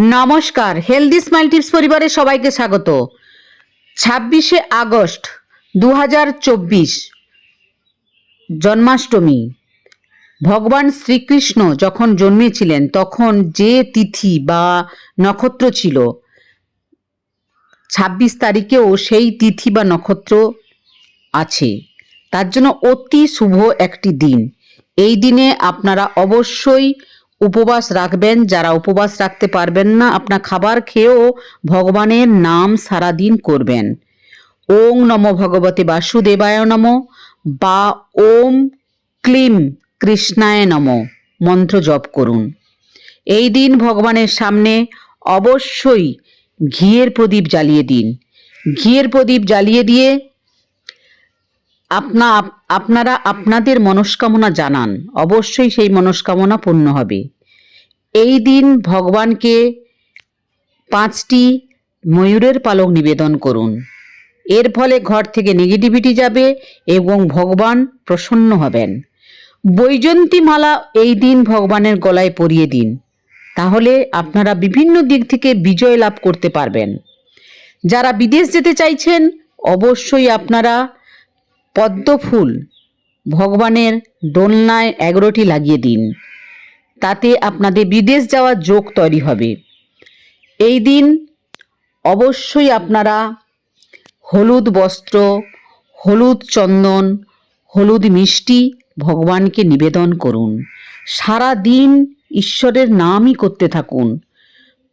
নমস্কার healthy smile tips পরিবারে সবাইকে স্বাগত। ছাব্বিশে আগস্ট দু জন্মাষ্টমী। ভগবান শ্রীকৃষ্ণ যখন জন্মেছিলেন, তখন যে তিথি বা নক্ষত্র ছিল, ছাব্বিশ তারিখেও সেই তিথি বা নক্ষত্র আছে। তার জন্য অতি শুভ একটি দিন। এই দিনে আপনারা অবশ্যই উপবাস রাখবেন, যারা উপবাস রাখতে পারবেন না, আপনার খাবার খেয়েও ভগবানের নাম সারাদিন করবেন। ওং নম ভগবতে বাসুদেবায় নম, বা ওম ক্লিম কৃষ্ণায় নম, মন্ত্র জপ করুন। এই দিন ভগবানের সামনে অবশ্যই ঘিয়ের প্রদীপ জ্বালিয়ে দিন। ঘিয়ের প্রদীপ জ্বালিয়ে দিয়ে আপনা, আপ- আপনারা আপনাদের মনস্কামনা জানান। অবশ্যই সেই মনস্কামনা পূর্ণ হবে। এই দিন ভগবানকে পাঁচটি ময়ূরের পালক নিবেদন করুন। এর ফলে ঘর থেকে নেগেটিভিটি যাবে এবং ভগবান প্রসন্ন হবেন। বৈজন্তী মালা এই দিন ভগবানের গলায় পরিয়ে দিন। তাহলে আপনারা বিভিন্ন দিক থেকে বিজয় লাভ করতে পারবেন। যারা বিদেশ যেতে চাইছেন, অবশ্যই আপনারা পদ্ম ফুল ভগবানের দোলনায় এগারোটি লাগিয়ে দিন। তাতে আপনাদের বিদেশ যাওয়ার যোগ তৈরি হবে। এই দিন অবশ্যই আপনারা হলুদ বস্ত্র, হলুদ চন্দন, হলুদ মিষ্টি ভগবানকে নিবেদন করুন। সারা দিন ঈশ্বরের নামই করতে থাকুন।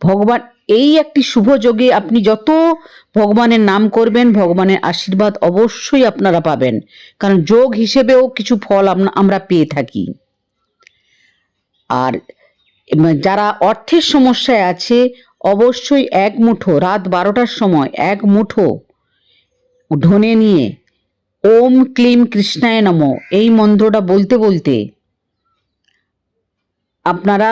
ভগবান এই একটি শুভ যোগে আপনি যত ভগবানের নাম করবেন, ভগবানের আশীর্বাদ অবশ্যই আপনারা পাবেন। কারণ যোগ হিসেবেও কিছু ফল আমরা পেয়ে থাকি। আর যারা অর্থের সমস্যায় আছে, অবশ্যই এক মুঠো, রাত বারোটার সময় এক মুঠো ঢনে নিয়ে, ওম ক্লিম কৃষ্ণায় নম এই মন্ত্রটা বলতে বলতে আপনারা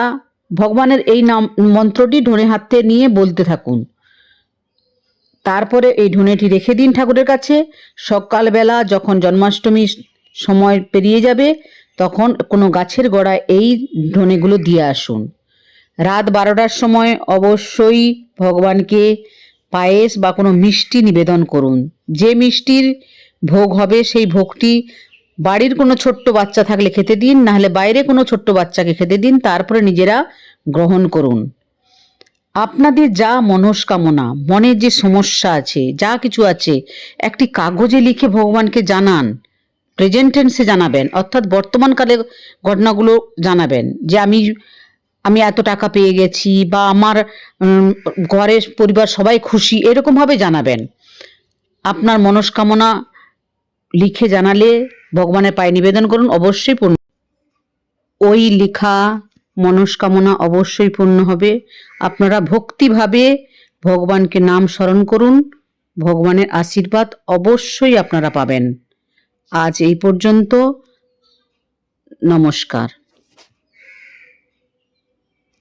ভগবানের এই নাম, মন্ত্রটি ঢনে হাতে নিয়ে বলতে থাকুন। তারপরে এই ঢোনেটি রেখে দিন ঠাকুরের কাছে। সকালবেলা যখন জন্মাষ্টমীর সময় পেরিয়ে যাবে, তখন কোনো গাছের গোড়ায় এই ঢোনেগুলো দিয়ে আসুন। রাত বারোটার সময় অবশ্যই ভগবানকে পায়েস বা কোনো মিষ্টি নিবেদন করুন। যে মিষ্টির ভোগ হবে, সেই ভোগটি বাড়ির কোনো ছোট্ট বাচ্চা থাকলে খেতে দিন নাহলে বাইরে কোনো ছোট্ট বাচ্চাকে খেতে দিন, তারপরে নিজেরা গ্রহণ করুন। আপনাদের যা মনস্কামনা মনের যে সমস্যা আছে, যা কিছু আছে, একটি কাগজে লিখে ভগবানকে জানান প্রেজেন্ট টেন্সে জানাবেন, অর্থাৎ বর্তমানকালে ঘটনাগুলো জানাবেন, যে আমি আমি এত টাকা পেয়ে গেছি বা আমার ঘরের পরিবার সবাই খুশি, এরকমভাবে জানাবেন। আপনার মনস্কামনা লিখে জানালে ভগবানের পায়ে নিবেদন করুন, অবশ্যই পূর্ণ ওই লিখা মনস্কামনা অবশ্যই পূর্ণ হবে। আপনারা ভক্তিভাবে ভগবানকে নাম স্মরণ করুন, ভগবানের আশীর্বাদ অবশ্যই আপনারা পাবেন। আজ এই পর্যন্ত, নমস্কার।